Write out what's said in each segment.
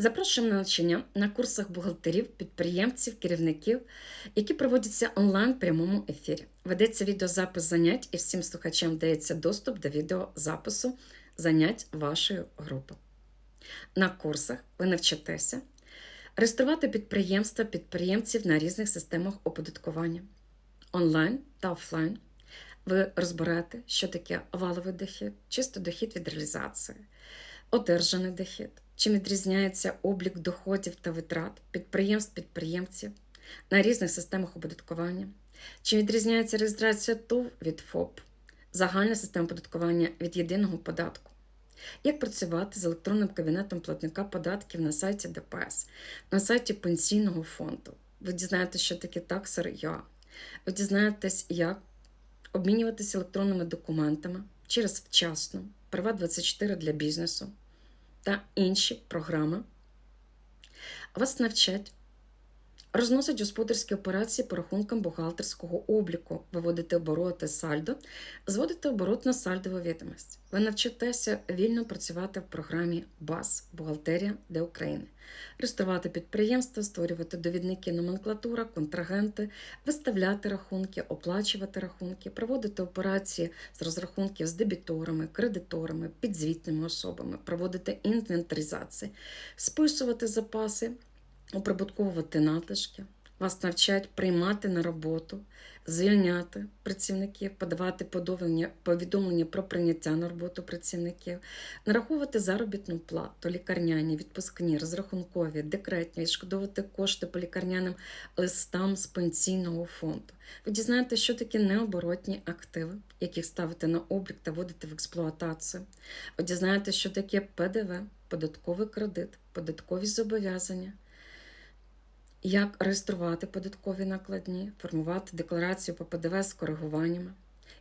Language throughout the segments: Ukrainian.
Запрошуємо на навчання на курсах бухгалтерів, підприємців, керівників, які проводяться онлайн в прямому ефірі. Ведеться відеозапис занять і всім слухачам дається доступ до відеозапису занять вашої групи. На курсах ви навчитеся реєструвати підприємства підприємців на різних системах оподаткування онлайн та офлайн. Ви розберете, що таке валовий дохід, чисто дохід від реалізації, одержаний дохід, чим відрізняється облік доходів та витрат підприємств підприємців на різних системах оподаткування, чим відрізняється реєстрація ТОВ від ФОП, загальна система оподаткування від єдиного податку. Як працювати з електронним кабінетом платника податків на сайті ДПС, на сайті Пенсійного фонду? Ви дізнаєтесь, що таке таксер ЯА. Ви дізнаєтесь, як обмінюватися електронними документами через вчасно, Права 24 для бізнесу та інші програми. Вас навчать розносить господарські операції по рахункам бухгалтерського обліку, виводити обороти сальдо, зводити оборот на сальдову відомість. Ви навчитеся вільно працювати в програмі БАС Бухгалтерія для України, реєструвати підприємства, створювати довідники номенклатура, контрагенти, виставляти рахунки, оплачувати рахунки, проводити операції з розрахунків з дебіторами, кредиторами, підзвітними особами, проводити інвентаризації, списувати запаси, оприбутковувати надлишки. Вас навчають приймати на роботу, звільняти працівників, подавати повідомлення про прийняття на роботу працівників, нараховувати заробітну плату, лікарняні, відпускні, розрахункові, декретні, відшкодовувати кошти по лікарняним листам з пенсійного фонду. Ви дізнаєтеся, що таке необоротні активи, яких ставити на облік та вводити в експлуатацію. Ви дізнаєтеся, що таке ПДВ, податковий кредит, податкові зобов'язання як реєструвати податкові накладні, формувати декларацію по ПДВ з коригуваннями,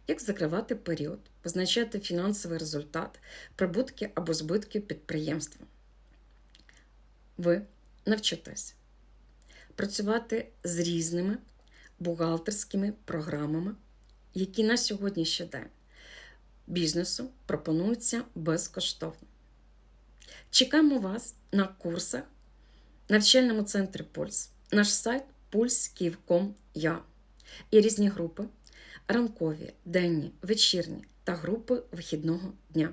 як закривати період, позначати фінансовий результат, прибутки або збитки підприємства. Ви навчитесь працювати з різними бухгалтерськими програмами, які на сьогоднішній день бізнесу пропонуються безкоштовно. Чекаємо вас на курсах навчальному центрі Пульс, наш сайт pulskиv.com.ua і різні групи. Ранкові, денні, вечірні та групи вихідного дня.